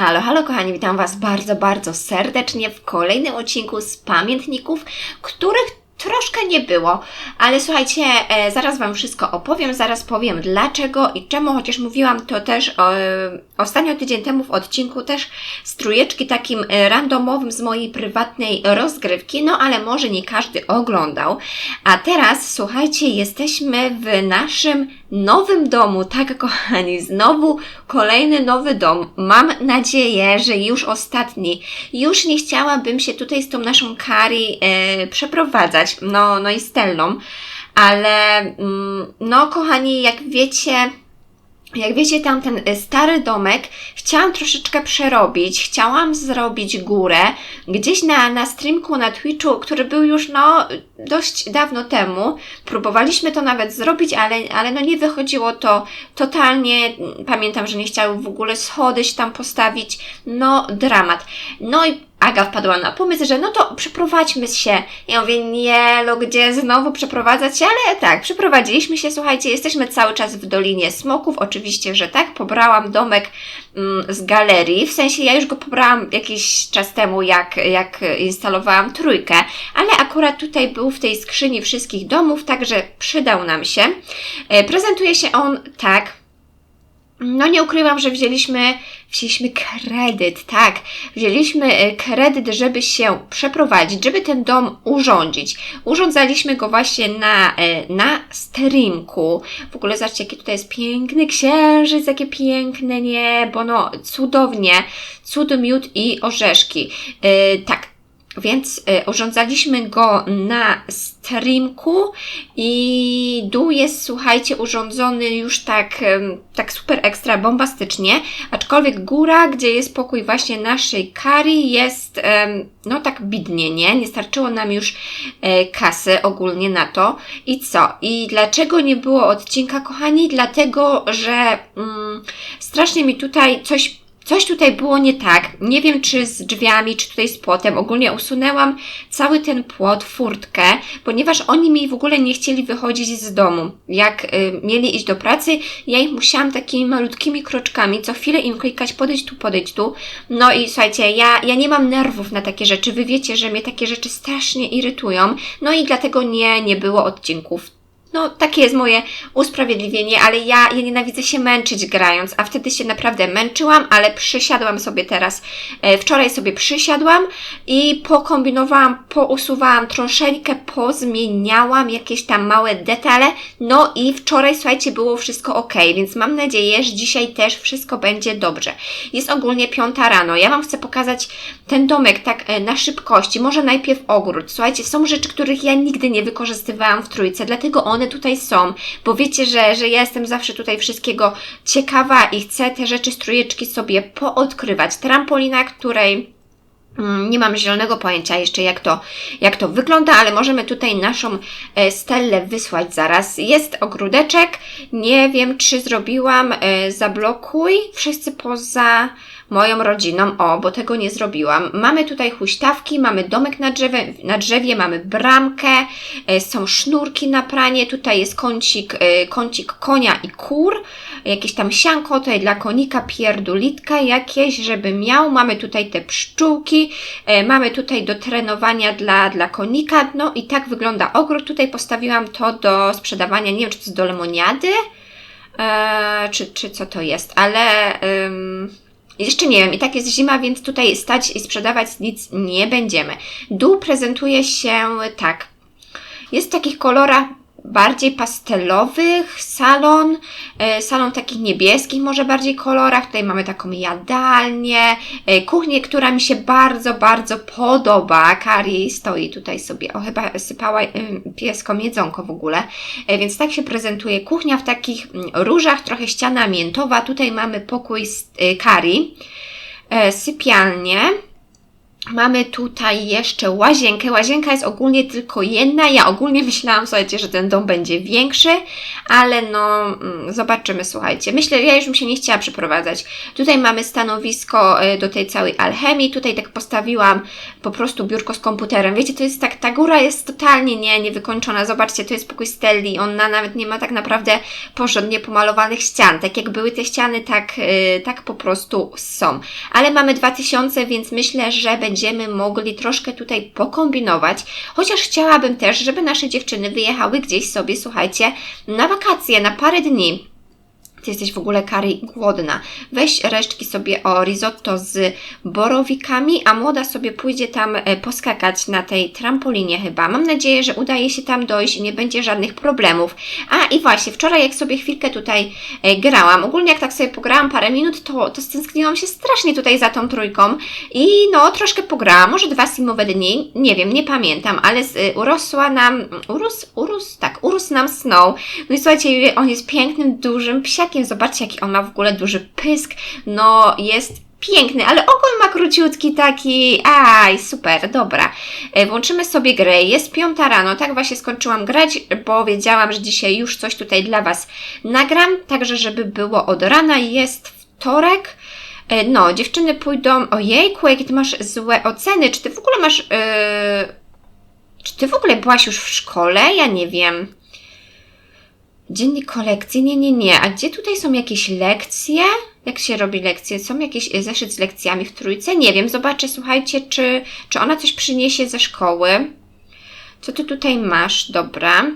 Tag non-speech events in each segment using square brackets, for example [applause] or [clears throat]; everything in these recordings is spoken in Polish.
Halo, halo kochani, witam Was bardzo, bardzo serdecznie w kolejnym odcinku z pamiętników, których troszkę nie było, ale słuchajcie, e, zaraz Wam wszystko opowiem, zaraz powiem dlaczego i czemu, chociaż mówiłam to też e, ostatnio tydzień temu w odcinku też strujeczki takim e, randomowym z mojej prywatnej rozgrywki, no ale może nie każdy oglądał. A teraz, słuchajcie, jesteśmy w naszym nowym domu, tak kochani, znowu kolejny nowy dom. Mam nadzieję, że już ostatni. Już nie chciałabym się tutaj z tą naszą Kari e, przeprowadzać, no, no i Stellą, ale mm, no kochani, jak wiecie, jak wiecie, tam ten y, stary domek chciałam troszeczkę przerobić, chciałam zrobić górę gdzieś na, na streamku na Twitchu, który był już no dość dawno temu. Próbowaliśmy to nawet zrobić, ale, ale no nie wychodziło to totalnie. Pamiętam, że nie chciały w ogóle schody się tam postawić. No dramat. No i Aga wpadła na pomysł, że no to przeprowadźmy się. Ja mówię, nie, no gdzie znowu przeprowadzać się, ale tak, przeprowadziliśmy się, słuchajcie, jesteśmy cały czas w Dolinie Smoków, oczywiście, że tak, pobrałam domek mm, z galerii, w sensie ja już go pobrałam jakiś czas temu, jak, jak instalowałam trójkę, ale akurat tutaj był w tej skrzyni wszystkich domów, także przydał nam się. E, prezentuje się on tak, no nie ukrywam, że wzięliśmy, wzięliśmy kredyt, tak. Wzięliśmy e, kredyt, żeby się przeprowadzić, żeby ten dom urządzić. Urządzaliśmy go właśnie na, e, na streamku. W ogóle zobaczcie, jaki tutaj jest piękny księżyc, jakie piękne niebo, no cudownie. Cud, miód i orzeszki. Yy, tak, więc y, urządzaliśmy go na streamku i dół jest, słuchajcie, urządzony już tak, tak super ekstra bombastycznie, aczkolwiek góra, gdzie jest pokój właśnie naszej Kari jest, no tak bidnie, nie? Nie starczyło nam już e, kasy ogólnie na to. I co? I dlaczego nie było odcinka, kochani? Dlatego, że mm, strasznie mi tutaj coś Coś tutaj było nie tak. Nie wiem, czy z drzwiami, czy tutaj z płotem. Ogólnie usunęłam cały ten płot, furtkę, ponieważ oni mi w ogóle nie chcieli wychodzić z domu. Jak y, mieli iść do pracy, ja ich musiałam takimi malutkimi kroczkami, co chwilę im klikać, podejdź tu, podejdź tu. No i słuchajcie, ja, ja nie mam nerwów na takie rzeczy. Wy wiecie, że mnie takie rzeczy strasznie irytują. No i dlatego nie, nie było odcinków no, takie jest moje usprawiedliwienie, ale ja, ja nienawidzę się męczyć grając, a wtedy się naprawdę męczyłam, ale przysiadłam sobie teraz. E, wczoraj sobie przysiadłam i pokombinowałam, pousuwałam troszeczkę, pozmieniałam jakieś tam małe detale. No i wczoraj, słuchajcie, było wszystko ok, więc mam nadzieję, że dzisiaj też wszystko będzie dobrze. Jest ogólnie piąta rano. Ja Wam chcę pokazać ten domek tak e, na szybkości. Może najpierw ogród. Słuchajcie, są rzeczy, których ja nigdy nie wykorzystywałam w trójce, dlatego on one tutaj są, bo wiecie, że, że ja jestem zawsze tutaj wszystkiego ciekawa i chcę te rzeczy, strójeczki sobie poodkrywać. Trampolina, której mm, nie mam zielonego pojęcia jeszcze, jak to, jak to wygląda, ale możemy tutaj naszą e, Stellę wysłać zaraz. Jest ogródeczek. Nie wiem, czy zrobiłam e, zablokuj. Wszyscy poza moją rodziną. O, bo tego nie zrobiłam. Mamy tutaj huśtawki, mamy domek na drzewie, na drzewie mamy bramkę, e, są sznurki na pranie, tutaj jest kącik, e, kącik konia i kur, jakieś tam sianko tutaj dla konika, pierdulitka jakieś, żeby miał. Mamy tutaj te pszczółki, e, mamy tutaj do trenowania dla, dla konika, no i tak wygląda ogród. Tutaj postawiłam to do sprzedawania, nie wiem czy to jest do lemoniady, czy, czy co to jest, ale jeszcze nie wiem, i tak jest zima, więc tutaj stać i sprzedawać nic nie będziemy. Dół prezentuje się tak. Jest w takich kolorach bardziej pastelowych, salon, e, salon takich niebieskich, może bardziej kolorach. Tutaj mamy taką jadalnię, e, kuchnię, która mi się bardzo, bardzo podoba. Kari stoi tutaj sobie, o chyba sypała e, pieskom jedzonko w ogóle, więc tak się prezentuje kuchnia w takich mm, różach, trochę ściana miętowa. Tutaj mamy pokój z Kari, sypialnię, Mamy tutaj jeszcze łazienkę. Łazienka jest ogólnie tylko jedna. Ja ogólnie myślałam, słuchajcie, że ten dom będzie większy, ale no, mm, zobaczymy, słuchajcie. Myślę, ja już bym się nie chciała przeprowadzać. Tutaj mamy stanowisko y, do tej całej alchemii. Tutaj tak postawiłam po prostu biurko z komputerem. Wiecie, to jest tak, ta góra jest totalnie nie, niewykończona. Zobaczcie, to jest pokój Stelli. Ona nawet nie ma tak naprawdę porządnie pomalowanych ścian. Tak jak były te ściany, tak, y, tak po prostu są. Ale mamy 2000, więc myślę, że będzie będziemy mogli troszkę tutaj pokombinować, chociaż chciałabym też, żeby nasze dziewczyny wyjechały gdzieś sobie, słuchajcie, na wakacje, na parę dni. Ty jesteś w ogóle kary głodna. Weź resztki sobie o risotto z borowikami, a młoda sobie pójdzie tam e, poskakać na tej trampolinie chyba. Mam nadzieję, że udaje się tam dojść i nie będzie żadnych problemów. A i właśnie, wczoraj jak sobie chwilkę tutaj e, grałam, ogólnie jak tak sobie pograłam parę minut, to, to stęskniłam się strasznie tutaj za tą trójką i no troszkę pograłam, może dwa simowe dni, nie wiem, nie pamiętam, ale z, e, urosła nam, urósł, urósł, tak, urósł nam Snow. No i słuchajcie, on jest pięknym, dużym psiakiem, ptakiem. Zobaczcie, jaki on ma w ogóle duży pysk. No, jest piękny, ale ogon ma króciutki taki. Aj, super, dobra. E, włączymy sobie grę. Jest piąta rano, tak właśnie skończyłam grać, bo wiedziałam, że dzisiaj już coś tutaj dla Was nagram, także żeby było od rana. Jest wtorek. E, no, dziewczyny pójdą. Ojejku, jakie ty masz złe oceny. Czy ty w ogóle masz. Yy... Czy ty w ogóle byłaś już w szkole? Ja nie wiem. Dziennik kolekcji? Nie, nie, nie. A gdzie tutaj są jakieś lekcje? Jak się robi lekcje? Są jakieś e, zeszyt z lekcjami w trójce? Nie wiem. Zobaczę, słuchajcie, czy, czy ona coś przyniesie ze szkoły. Co ty tutaj masz? Dobra.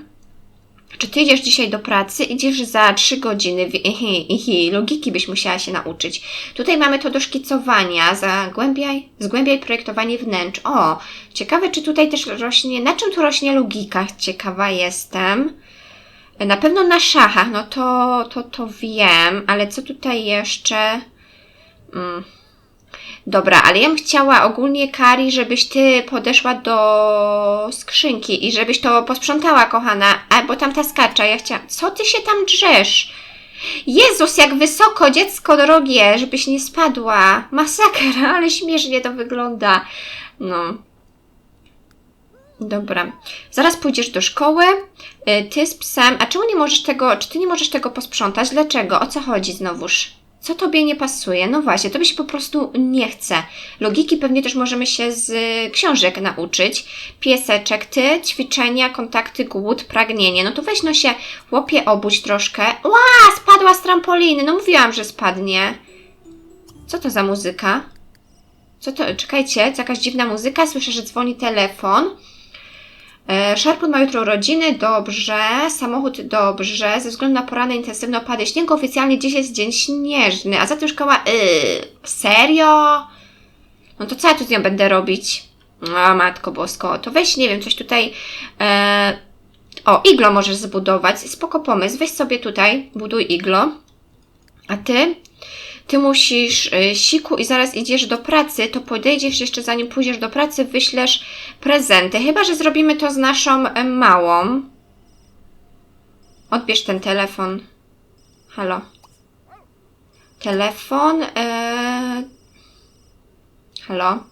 Czy ty idziesz dzisiaj do pracy? Idziesz za trzy godziny. Ihi, [laughs] ihi, logiki byś musiała się nauczyć. Tutaj mamy to do szkicowania. Zagłębiaj, zgłębiaj projektowanie wnętrz. O, ciekawe, czy tutaj też rośnie. Na czym tu rośnie logika? Ciekawa jestem. Na pewno na szachach, no to, to, to wiem, ale co tutaj jeszcze? Mm. Dobra, ale ja bym chciała ogólnie, Kari, żebyś ty podeszła do skrzynki i żebyś to posprzątała, kochana, albo tam ta skacza, ja chciałam... Co ty się tam drzesz? Jezus, jak wysoko, dziecko drogie, żebyś nie spadła. Masakra, ale śmiesznie to wygląda. No. Dobra. Zaraz pójdziesz do szkoły, y, ty z psem. A czemu nie możesz tego, czy ty nie możesz tego posprzątać? Dlaczego? O co chodzi znowuż? Co tobie nie pasuje? No właśnie, tobie się po prostu nie chce. Logiki pewnie też możemy się z książek nauczyć. Pieseczek, ty, ćwiczenia, kontakty, głód, pragnienie. No to weź no się, łopie obudź troszkę. Ła, spadła z trampoliny. No mówiłam, że spadnie. Co to za muzyka? Co to? Czekajcie, jakaś dziwna muzyka. Słyszę, że dzwoni telefon. E, Szarpun ma jutro urodziny, dobrze. Samochód, dobrze. Ze względu na poranne intensywne opady śniegu oficjalnie dziś jest dzień śnieżny, a za to szkoła... Yy, serio? No to co ja tu z nią będę robić? O, Matko Bosko, to weź, nie wiem, coś tutaj... E, o, iglo możesz zbudować. Spoko pomysł. Weź sobie tutaj, buduj iglo. A ty? Ty musisz y, siku i zaraz idziesz do pracy, to podejdziesz jeszcze zanim pójdziesz do pracy, wyślesz prezenty. Chyba, że zrobimy to z naszą y, małą. Odbierz ten telefon. Halo. Telefon. Yy... Halo.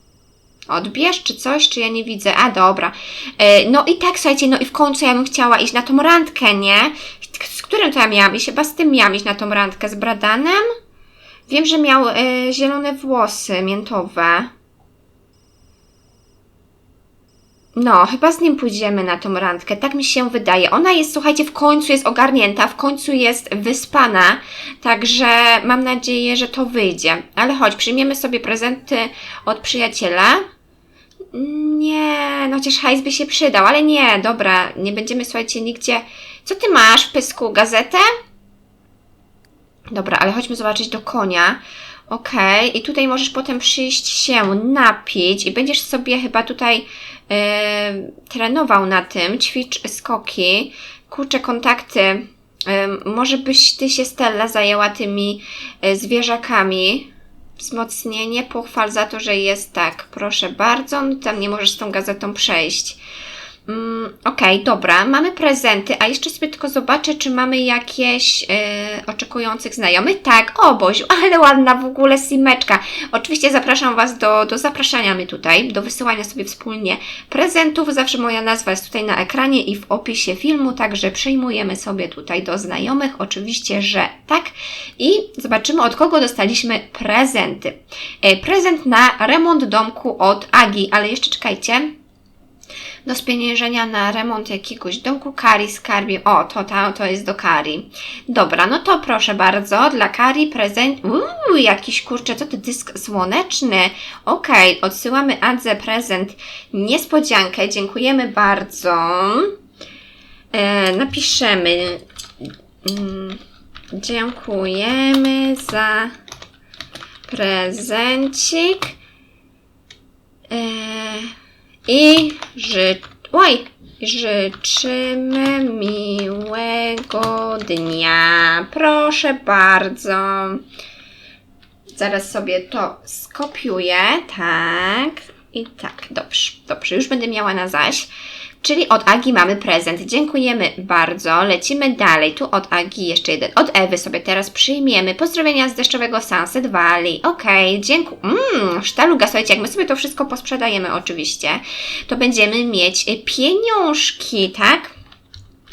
Odbierz czy coś, czy ja nie widzę? A dobra. Yy, no i tak, słuchajcie, no i w końcu ja bym chciała iść na tą randkę, nie? Z którym to ja miałam iść? Chyba z tym miałam iść na tą randkę. Z Bradanem? Wiem, że miał y, zielone włosy miętowe. No, chyba z nim pójdziemy na tą randkę, tak mi się wydaje. Ona jest, słuchajcie, w końcu jest ogarnięta, w końcu jest wyspana, także mam nadzieję, że to wyjdzie. Ale chodź, przyjmiemy sobie prezenty od przyjaciela. Nie, no chociaż hajs by się przydał, ale nie, dobra, nie będziemy, słuchajcie, nigdzie... Co ty masz w pysku, gazetę? Dobra, ale chodźmy zobaczyć do konia. Ok, i tutaj możesz potem przyjść się napić i będziesz sobie chyba tutaj yy, trenował na tym, ćwicz skoki, kurczę kontakty. Yy, może byś ty się Stella zajęła tymi yy, zwierzakami. Wzmocnienie, pochwal za to, że jest tak. Proszę bardzo, no tam nie możesz z tą gazetą przejść. Mm, Okej, dobra, mamy prezenty, a jeszcze sobie tylko zobaczę, czy mamy jakieś e, oczekujących znajomych. Tak, o Boziu, [laughs] ale ładna w ogóle simeczka. Oczywiście zapraszam Was do, do zapraszania mnie tutaj, do wysyłania sobie wspólnie prezentów. Zawsze moja nazwa jest tutaj na ekranie i w opisie filmu, także przyjmujemy sobie tutaj do znajomych. Oczywiście, że tak. I zobaczymy, od kogo dostaliśmy prezenty. E, prezent na remont domku od Agi, ale jeszcze czekajcie do spieniężenia na remont jakiegoś domku Kari skarbie. O, to, to, to jest do Kari. Dobra, no to proszę bardzo, dla Kari prezent. Uuu, jakiś kurczę, co to dysk słoneczny. Okej, odsyłamy Adze prezent. Niespodziankę, dziękujemy bardzo. E, napiszemy. Mm, dziękujemy za prezencik. E, i ży... Oj! Życzymy miłego dnia. Proszę bardzo. Zaraz sobie to skopiuję. Tak. I tak. Dobrze. Dobrze. Już będę miała na zaś. Czyli od Agi mamy prezent. Dziękujemy bardzo. Lecimy dalej. Tu od Agi jeszcze jeden. Od Ewy sobie teraz przyjmiemy. Pozdrowienia z deszczowego Sunset Valley. Okej, dziękuję. Mmm, sztaluga, słuchajcie, jak my sobie to wszystko posprzedajemy oczywiście, to będziemy mieć y, pieniążki, tak?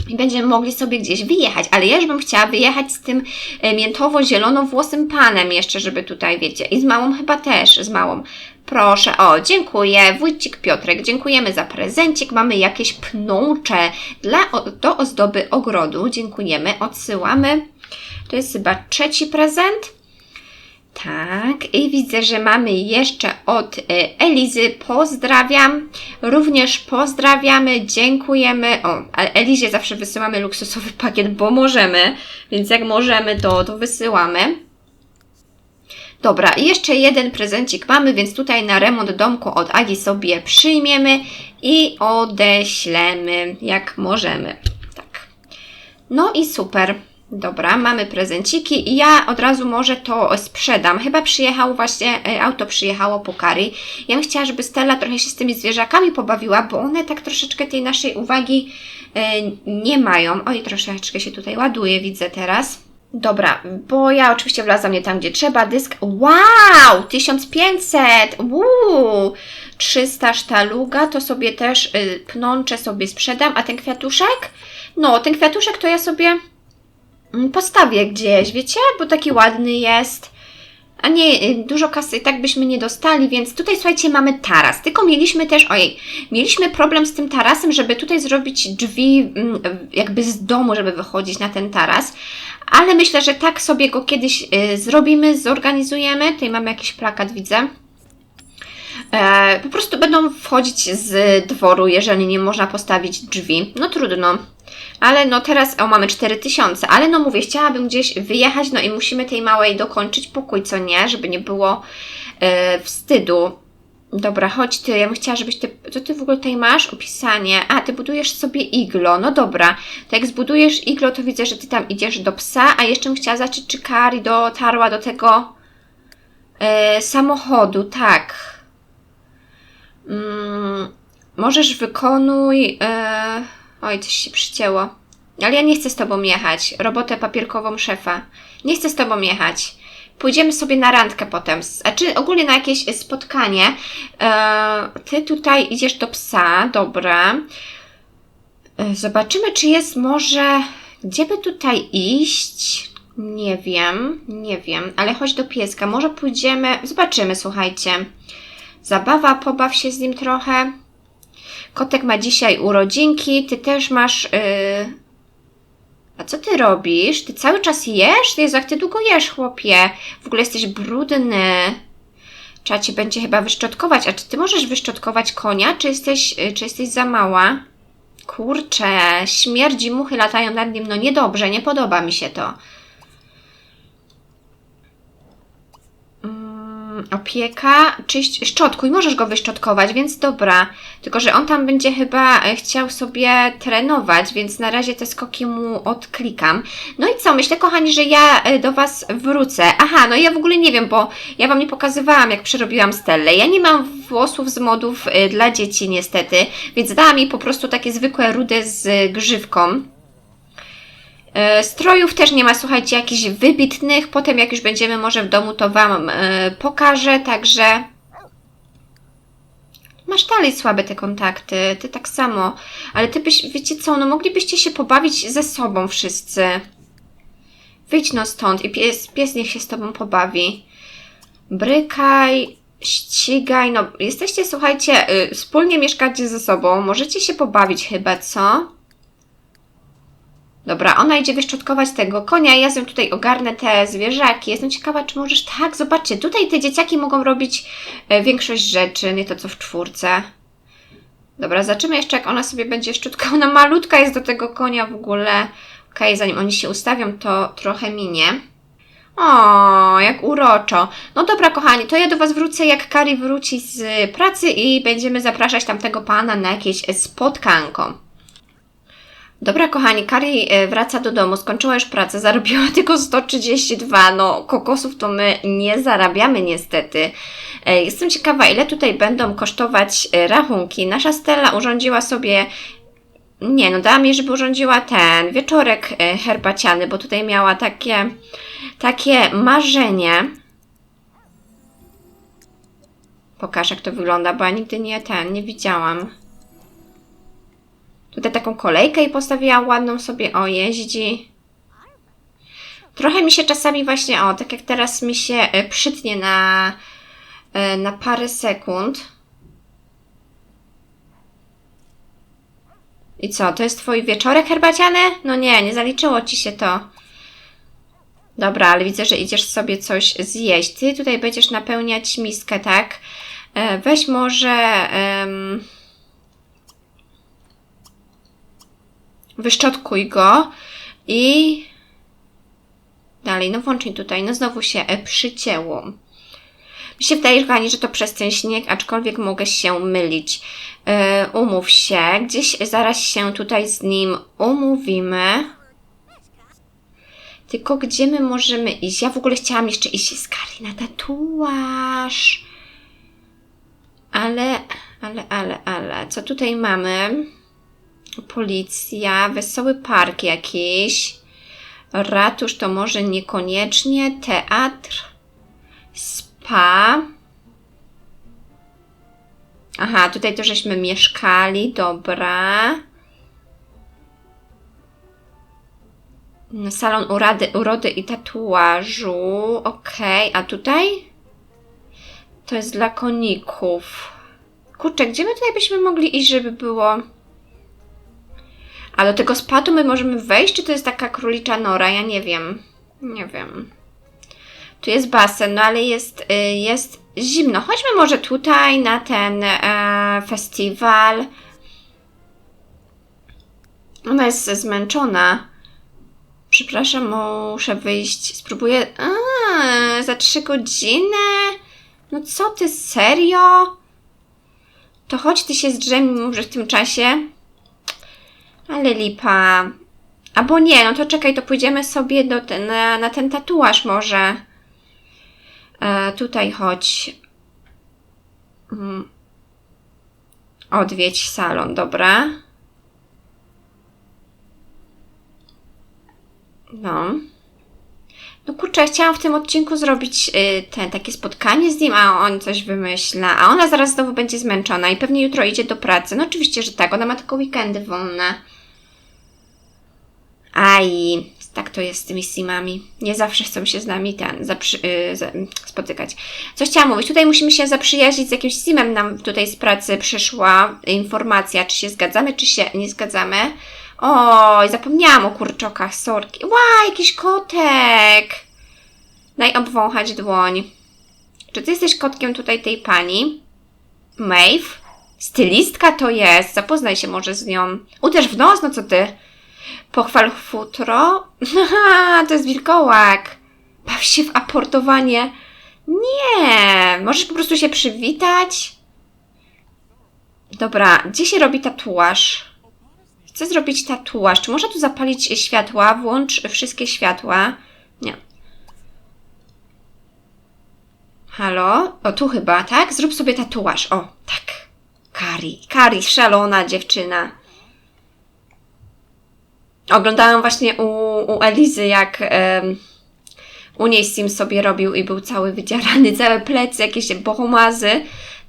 I będziemy mogli sobie gdzieś wyjechać, ale ja już bym chciała wyjechać z tym y, miętowo-zielonowłosym panem jeszcze, żeby tutaj, wiecie, i z małą chyba też, z małą. Proszę, o, dziękuję. Wójcik Piotrek, dziękujemy za prezencik. Mamy jakieś pnącze dla, do ozdoby ogrodu. Dziękujemy, odsyłamy. To jest chyba trzeci prezent. Tak, i widzę, że mamy jeszcze od e, Elizy. Pozdrawiam. Również pozdrawiamy, dziękujemy. O, Elizie zawsze wysyłamy luksusowy pakiet, bo możemy, więc jak możemy, to, to wysyłamy. Dobra, jeszcze jeden prezencik mamy, więc tutaj na remont domku od Agi sobie przyjmiemy i odeślemy, jak możemy. Tak. No i super. Dobra, mamy prezenciki i ja od razu może to sprzedam. Chyba przyjechał właśnie, e, auto przyjechało po Kari. Ja bym chciała, żeby Stella trochę się z tymi zwierzakami pobawiła, bo one tak troszeczkę tej naszej uwagi e, nie mają. Oj, troszeczkę się tutaj ładuje, widzę teraz. Dobra, bo ja oczywiście wlazłam nie tam, gdzie trzeba. Dysk. Wow! 1500! Uuu! 300 sztaluga, to sobie też y, sobie sprzedam. A ten kwiatuszek? No, ten kwiatuszek to ja sobie mm, postawię gdzieś, wiecie? Bo taki ładny jest. A nie, y, dużo kasy i tak byśmy nie dostali, więc tutaj słuchajcie, mamy taras. Tylko mieliśmy też, ojej, mieliśmy problem z tym tarasem, żeby tutaj zrobić drzwi mm, jakby z domu, żeby wychodzić na ten taras. Ale myślę, że tak sobie go kiedyś y, zrobimy, zorganizujemy. Tutaj mamy jakiś plakat, widzę. E, po prostu będą wchodzić z dworu, jeżeli nie można postawić drzwi. No trudno. Ale no teraz, o mamy 4000, ale no mówię, chciałabym gdzieś wyjechać, no i musimy tej małej dokończyć pokój, co nie, żeby nie było e, wstydu. Dobra, chodź ty, ja bym chciała, żebyś ty, co ty w ogóle tutaj masz? Opisanie. A, ty budujesz sobie iglo, no dobra. To jak zbudujesz iglo, to widzę, że ty tam idziesz do psa, a jeszcze bym chciała zacząć, czy Kari dotarła do tego e, samochodu, tak. Mm, możesz wykonuj, e, oj, coś się przycięło. Ale ja nie chcę z tobą jechać. Robotę papierkową szefa. Nie chcę z tobą jechać. Pójdziemy sobie na randkę potem, a czy ogólnie na jakieś spotkanie. E, ty tutaj idziesz do psa, dobra. E, zobaczymy, czy jest może. Gdzie by tutaj iść? Nie wiem, nie wiem, ale chodź do pieska. Może pójdziemy. Zobaczymy, słuchajcie. Zabawa, pobaw się z nim trochę. Kotek ma dzisiaj urodzinki, ty też masz. Yy... A co ty robisz? Ty cały czas jesz? Jezu, jak ty długo jesz, chłopie? W ogóle jesteś brudny. Trzeba cię będzie chyba wyszczotkować. A czy ty możesz wyszczotkować konia, czy jesteś, yy, czy jesteś za mała? Kurczę, śmierdzi, muchy latają nad nim. No niedobrze, nie podoba mi się to. Opieka, czyść, szczotkuj, możesz go wyszczotkować, więc dobra. Tylko, że on tam będzie chyba e, chciał sobie trenować, więc na razie te skoki mu odklikam. No i co, myślę kochani, że ja e, do Was wrócę. Aha, no ja w ogóle nie wiem, bo ja Wam nie pokazywałam, jak przerobiłam Stellę. Ja nie mam włosów z modów e, dla dzieci niestety, więc dałam mi po prostu takie zwykłe rude z grzywką. E, Strojów też nie ma, słuchajcie, jakichś wybitnych. Potem, jak już będziemy może w domu, to Wam e, pokażę. Także masz dalej słabe te kontakty. Ty tak samo. Ale ty byś, wiecie co, no moglibyście się pobawić ze sobą wszyscy. Wyjdź no stąd i pies, pies niech się z Tobą pobawi. Brykaj, ścigaj, no jesteście, słuchajcie, y, wspólnie mieszkacie ze sobą. Możecie się pobawić chyba, co? Dobra, ona idzie wyszczotkować tego konia, ja nią tutaj ogarnę te zwierzaki. Jestem ciekawa, czy możesz... Tak, zobaczcie, tutaj te dzieciaki mogą robić e, większość rzeczy, nie to co w czwórce. Dobra, zobaczymy jeszcze, jak ona sobie będzie szczotkała. Ona malutka jest do tego konia w ogóle. Okej, zanim oni się ustawią, to trochę minie. O, jak uroczo. No dobra, kochani, to ja do Was wrócę, jak Kari wróci z pracy i będziemy zapraszać tamtego pana na jakieś spotkanko. Dobra, kochani, Kari e, wraca do domu, skończyła już pracę, zarobiła [laughs] tylko 132. No, kokosów to my nie zarabiamy niestety. E, Jestem ciekawa, ile tutaj będą kosztować e, rachunki. Nasza Stella urządziła sobie. Nie, no dała mi, żeby urządziła ten wieczorek herbaciany, bo tutaj miała takie, takie marzenie. Pokaż, jak to wygląda, bo ja nigdy nie ten, nie widziałam. Tutaj taką kolejkę i postawiłam ładną sobie, o, jeździ. Trochę mi się czasami właśnie, o, tak jak teraz mi się e, przytnie na, e, na parę sekund. I co, to jest twój wieczorek herbaciany? No nie, nie zaliczyło ci się to. Dobra, ale widzę, że idziesz sobie coś zjeść. Ty tutaj będziesz napełniać miskę, tak? E, weź może... em, wyszczotkuj go i dalej, no włączyj tutaj, no znowu się e, przycięło. Mi się wydaje, kochani, że to przez ten śnieg, aczkolwiek mogę się mylić. E, umów się, gdzieś zaraz się tutaj z nim umówimy. Tylko gdzie my możemy iść? Ja w ogóle chciałam jeszcze iść z Kari na tatuaż. Ale, ale, ale, ale, co tutaj mamy? Policja, wesoły park jakiś. Ratusz to może niekoniecznie. Teatr. Spa. Aha, tutaj to żeśmy mieszkali, dobra. Salon urady, urody i tatuażu. Okej, a tutaj? To jest dla koników. Kurczę, gdzie my tutaj byśmy mogli iść, żeby było... A do tego spadu my możemy wejść, czy to jest taka królicza nora? Ja nie wiem. Nie wiem. Tu jest basen, no ale jest, y, jest zimno. Chodźmy może tutaj na ten e, festiwal. Ona jest zmęczona. Przepraszam, muszę wyjść. Spróbuję. A, za trzy godziny? No co ty, serio? To chodź ty się zdrzemnij może w tym czasie. Ale lipa. Albo nie, no to czekaj, to pójdziemy sobie do na, na ten tatuaż może. E, tutaj chodź. Mm. Odwiedź salon, dobra. No. No kurczę, chciałam w tym odcinku zrobić y, ten, takie spotkanie z nim, a on coś wymyśla. A ona zaraz znowu będzie zmęczona i pewnie jutro idzie do pracy. No oczywiście, że tak, ona ma tylko weekendy wolne. Aj, tak to jest z tymi simami. Nie zawsze chcą się z nami ten, zaprzy, y, za, spotykać. Co chciałam mówić? Tutaj musimy się zaprzyjaźnić z jakimś simem. Nam tutaj z pracy przyszła informacja, czy się zgadzamy, czy się nie zgadzamy. Oj, zapomniałam o kurczokach, sorki. Ła, jakiś kotek! Daj obwąchać dłoń. Czy ty jesteś kotkiem tutaj tej pani? Maeve? Stylistka to jest. Zapoznaj się może z nią. Uderz w nos, no co ty? Pochwal futro. [laughs] To jest wilkołak. Baw się w aportowanie Nie, możesz po prostu się przywitać. Dobra, gdzie się robi tatuaż? Chcę zrobić tatuaż. Czy można tu zapalić światła? Włącz wszystkie światła. Nie. Halo? O, tu chyba, tak? Zrób sobie tatuaż. O, tak. Kari. Kari, szalona dziewczyna. Oglądałam właśnie u, u Elizy, jak em, u niej Sim sobie robił i był cały wydzierany, [laughs] całe plecy, jakieś bohomazy.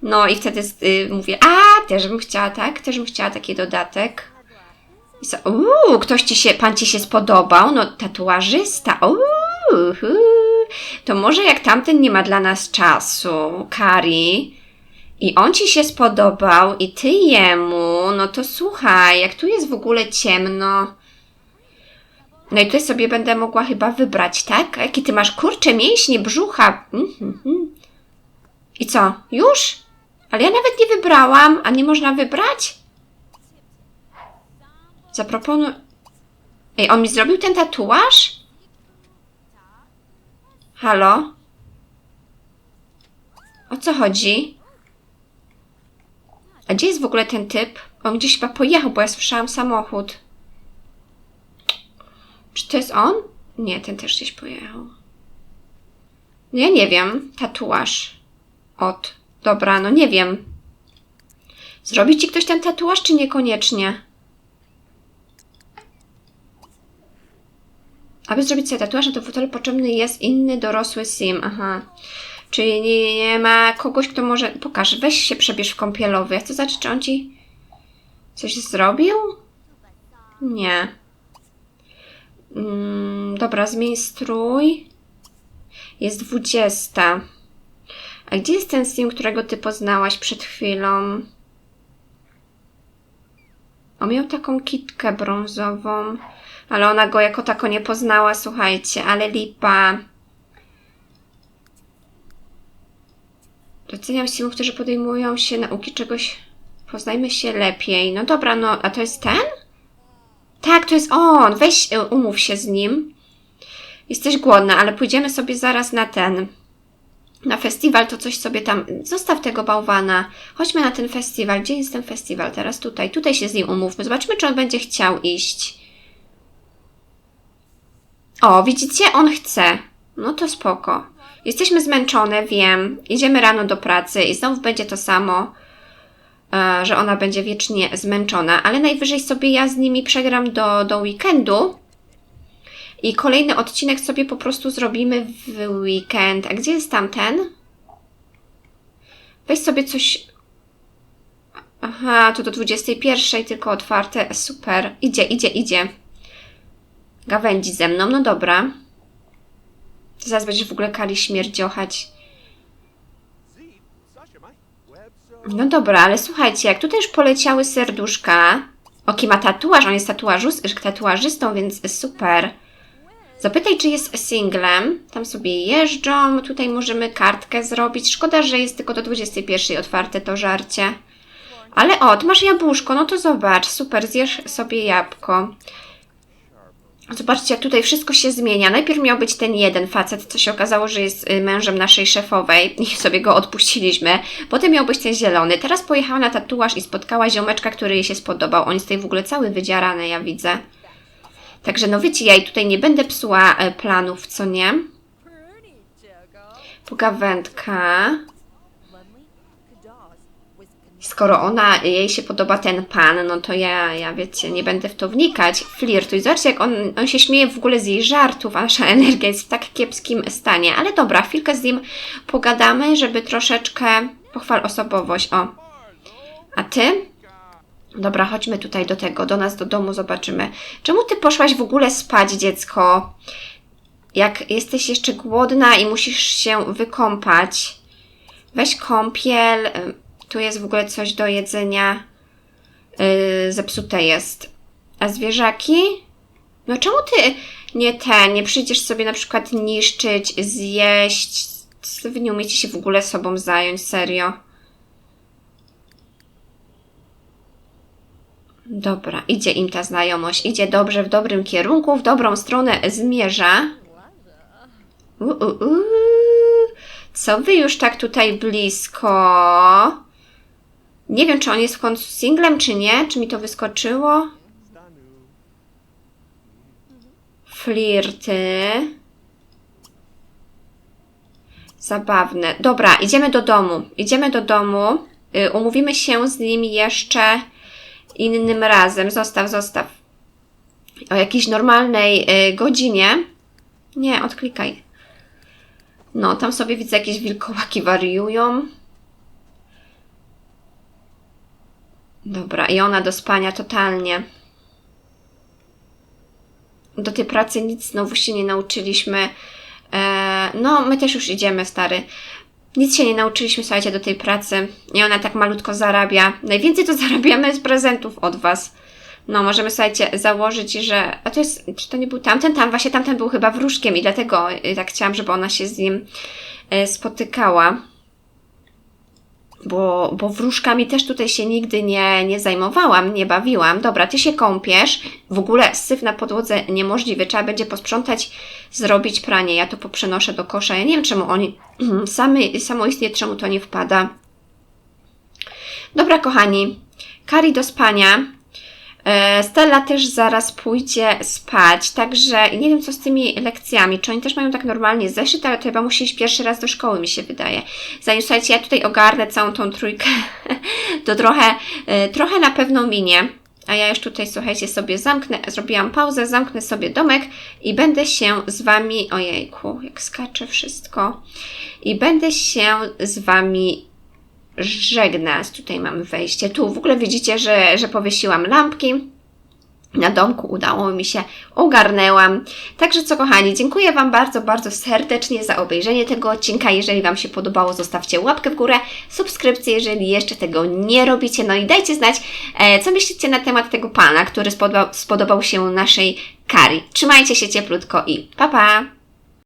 No i wtedy y, mówię, a też bym chciała, tak? Też bym chciała taki dodatek. I uuu, ktoś ci się, pan ci się spodobał? No, tatuażysta. Uuu, to może jak tamten nie ma dla nas czasu, Kari, i on ci się spodobał, i ty jemu, no to słuchaj, jak tu jest w ogóle ciemno. No i tutaj sobie będę mogła chyba wybrać, tak? A Jaki ty masz kurcze mięśnie, brzucha. Mhm. I co? Już? Ale ja nawet nie wybrałam, a nie można wybrać? Zaproponuj. Ej, on mi zrobił ten tatuaż? Halo? O co chodzi? A gdzie jest w ogóle ten typ? On gdzieś chyba pojechał, bo ja słyszałam samochód. Czy to jest on? Nie, ten też gdzieś pojechał. Ja nie wiem. Tatuaż. Od. Dobra, no nie wiem. Zrobi ci ktoś ten tatuaż, czy niekoniecznie? Aby zrobić sobie tatuaż, w fotelu potrzebny jest inny dorosły sim. Aha. Czyli nie, nie ma kogoś, kto może... Pokaż, weź się przebierz w kąpielowy. Ja chcę zobaczyć, czy on ci coś zrobił? Nie. Mm, dobra, zmień strój. Jest dwudziesta. A gdzie jest ten sim, którego ty poznałaś przed chwilą? On miał taką kitkę brązową, ale ona go jako tako nie poznała, słuchajcie, ale lipa. Doceniam simów, którzy podejmują się nauki czegoś. Poznajmy się lepiej. No dobra, no, a to jest ten? Tak, to jest on. Weź, y, umów się z nim. Jesteś głodna, ale pójdziemy sobie zaraz na ten. Na festiwal to coś sobie tam. Zostaw tego bałwana. Chodźmy na ten festiwal. Gdzie jest ten festiwal? Teraz tutaj. Tutaj się z nim umówmy. Zobaczmy, czy on będzie chciał iść. O, widzicie? On chce. No to spoko. Jesteśmy zmęczone, wiem. Idziemy rano do pracy i znów będzie to samo, e, że ona będzie wiecznie zmęczona, ale najwyżej sobie ja z nimi przegram do, do weekendu. I kolejny odcinek sobie po prostu zrobimy w weekend. A gdzie jest tamten? Weź sobie coś. Aha, to do 21 tylko otwarte. Super. Idzie, idzie, idzie. Gawędzi ze mną, no dobra. Zaraz będziesz w ogóle kali śmierdziochać. No dobra, ale słuchajcie, jak tutaj już poleciały serduszka. Oki ma tatuaż, on jest tatuażystą, więc super. Zapytaj, czy jest singlem. Tam sobie jeżdżą. Tutaj możemy kartkę zrobić. Szkoda, że jest tylko do 21 otwarte to żarcie. Ale o, tu masz jabłuszko, no to zobacz. Super, zjesz sobie jabłko. Zobaczcie, jak tutaj wszystko się zmienia. Najpierw miał być ten jeden facet, co się okazało, że jest y, mężem naszej szefowej [laughs] i sobie go odpuściliśmy. Potem miał być ten zielony. Teraz pojechała na tatuaż i spotkała ziomeczka, który jej się spodobał. On jest tutaj w ogóle cały wydzierany, ja widzę. Także no wiecie, ja tutaj nie będę psuła e, planów, co nie? Pogawędka. Skoro ona, jej się podoba ten pan, no to ja, ja wiecie, nie będę w to wnikać. Flirt. I zobaczcie, jak on, on się śmieje w ogóle z jej żartów, a nasza [laughs] energia jest w tak kiepskim stanie. Ale dobra, chwilkę z nim pogadamy, żeby troszeczkę pochwal osobowość. O. A ty? Dobra, chodźmy tutaj do tego, do nas, do domu, zobaczymy. Czemu ty poszłaś w ogóle spać, dziecko? Jak jesteś jeszcze głodna i musisz się wykąpać, weź kąpiel. Tu jest w ogóle coś do jedzenia. Yy, zepsute jest. A zwierzaki? No czemu ty nie ten, nie przyjdziesz sobie na przykład niszczyć, zjeść? Wy nie umiecie się w ogóle sobą zająć, serio. Dobra, idzie im ta znajomość, idzie dobrze, w dobrym kierunku, w dobrą stronę zmierza. U, u, u. Co wy już tak tutaj blisko? Nie wiem, czy on jest w końcu singlem, czy nie. Czy mi to wyskoczyło? Flirty. Zabawne. Dobra, idziemy do domu. Idziemy do domu. Y, umówimy się z nim jeszcze innym razem. Zostaw, zostaw. O jakiejś normalnej y, godzinie. Nie, odklikaj. No, tam sobie widzę jakieś wilkołaki wariują. Dobra, i ona do spania totalnie. Do tej pracy nic znowu się nie nauczyliśmy. E, no, my też już idziemy, stary. Nic się nie nauczyliśmy, słuchajcie, do tej pracy. I ona tak malutko zarabia. Najwięcej to [laughs] zarabiamy z prezentów od Was. No, możemy, słuchajcie, założyć, że... A to jest... Czy to nie był tamten? Tam, właśnie tamten był chyba wróżkiem i dlatego y, tak chciałam, żeby ona się z nim y, spotykała. Bo, bo wróżkami też tutaj się nigdy nie, nie zajmowałam, nie bawiłam. Dobra, ty się kąpiesz. W ogóle syf na podłodze niemożliwy. Trzeba będzie posprzątać, zrobić pranie. Ja to poprzenoszę do kosza. Ja nie wiem, czemu oni [clears throat] samy, samoistnie, czemu to nie wpada. Dobra, kochani. Kari do spania. E, Stella też zaraz pójdzie spać, także nie wiem co z tymi lekcjami. Czy oni też mają tak normalnie zeszyt, ale to chyba musi iść pierwszy raz do szkoły, mi się wydaje. Zanim słuchajcie, ja tutaj ogarnę całą tą trójkę, [laughs] to trochę, e, trochę na pewno minie. A ja już tutaj, słuchajcie, sobie zamknę, zrobiłam pauzę, zamknę sobie domek i będę się z Wami, ojejku, jak skacze wszystko, i będę się z Wami żegnać. Tutaj mamy wejście. Tu w ogóle widzicie, że, że powiesiłam lampki. Na domku udało mi się, ogarnęłam. Także co kochani, dziękuję Wam bardzo, bardzo serdecznie za obejrzenie tego odcinka. Jeżeli Wam się podobało, zostawcie łapkę w górę, subskrypcję, jeżeli jeszcze tego nie robicie. No i dajcie znać, e, co myślicie na temat tego pana, który spodobał, spodobał się naszej Kari. Trzymajcie się cieplutko i pa pa!